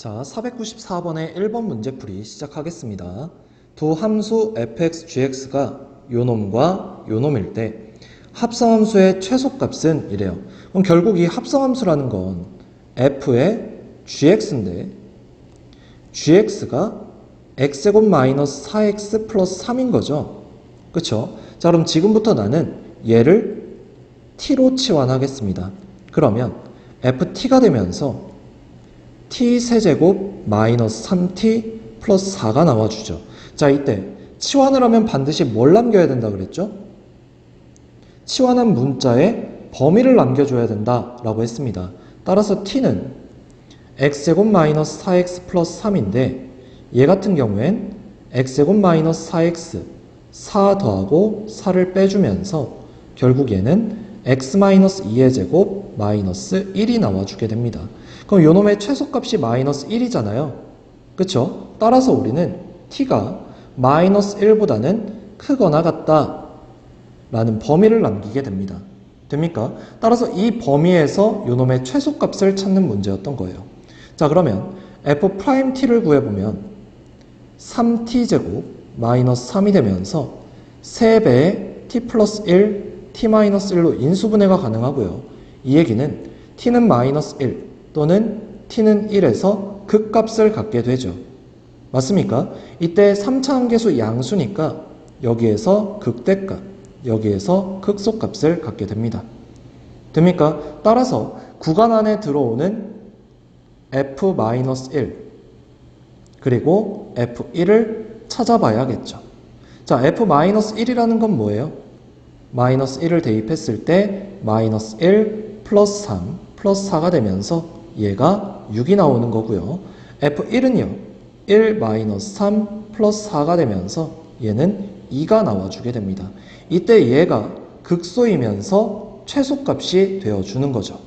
자, 494번의 1번 문제풀이 시작하겠습니다. 두 함수 fx, gx가 요놈과 요놈일 때 합성함수의 최소값은 이래요. 그럼 결국 이 합성함수라는 건 f의 gx인데 gx가 x제곱 마이너스 4x 플러스 3인 거죠. 그쵸? 자, 그럼 지금부터 나는 얘를 t로 치환하겠습니다. 그러면 ft가 되면서 t 세제곱 마이너스 3t 플러스 4가 나와주죠. 자, 이때 치환을 하면 반드시 뭘 남겨야 된다 그랬죠? 치환한 문자에 범위를 남겨줘야 된다 라고 했습니다. 따라서 t는 x제곱 마이너스 4x 플러스 3인데 얘 같은 경우엔 x제곱 마이너스 4x 4 더하고 4를 빼주면서 결국 얘는 x 마이너스 2의 제곱 마이너스 1이 나와주게 됩니다. 그럼 요놈의 최소값이 마이너스 1이잖아요. 그쵸? 따라서 우리는 t가 마이너스 1보다는 크거나 같다 라는 범위를 남기게 됩니다. 됩니까? 따라서 이 범위에서 요놈의 최소값을 찾는 문제였던 거예요. 자 그러면 f't를 구해보면 3t제곱 마이너스 3이 되면서 3배의 t 플러스 1, t 마이너스 1로 인수분해가 가능하고요. 이 얘기는 t는 마이너스 1 또는 t는 1에서 극값을 갖게 되죠. 맞습니까? 이때 3차 함계수 양수니까 여기에서 극대값, 여기에서 극소값을 갖게 됩니다. 됩니까? 따라서 구간 안에 들어오는 f-1 그리고 f1을 찾아봐야겠죠. 자, f-1이라는 건 뭐예요? 마이너스 1을 대입했을 때 마이너스 1 플러스 3 플러스 4가 되면서 얘가 6이 나오는 거고요. f1은요. 1 마이너스 3 플러스 4가 되면서 얘는 2가 나와주게 됩니다. 이때 얘가 극소이면서 최소값이 되어주는 거죠.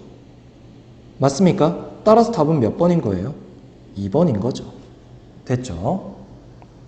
맞습니까? 따라서 답은 몇 번인 거예요? 2번인 거죠. 됐죠?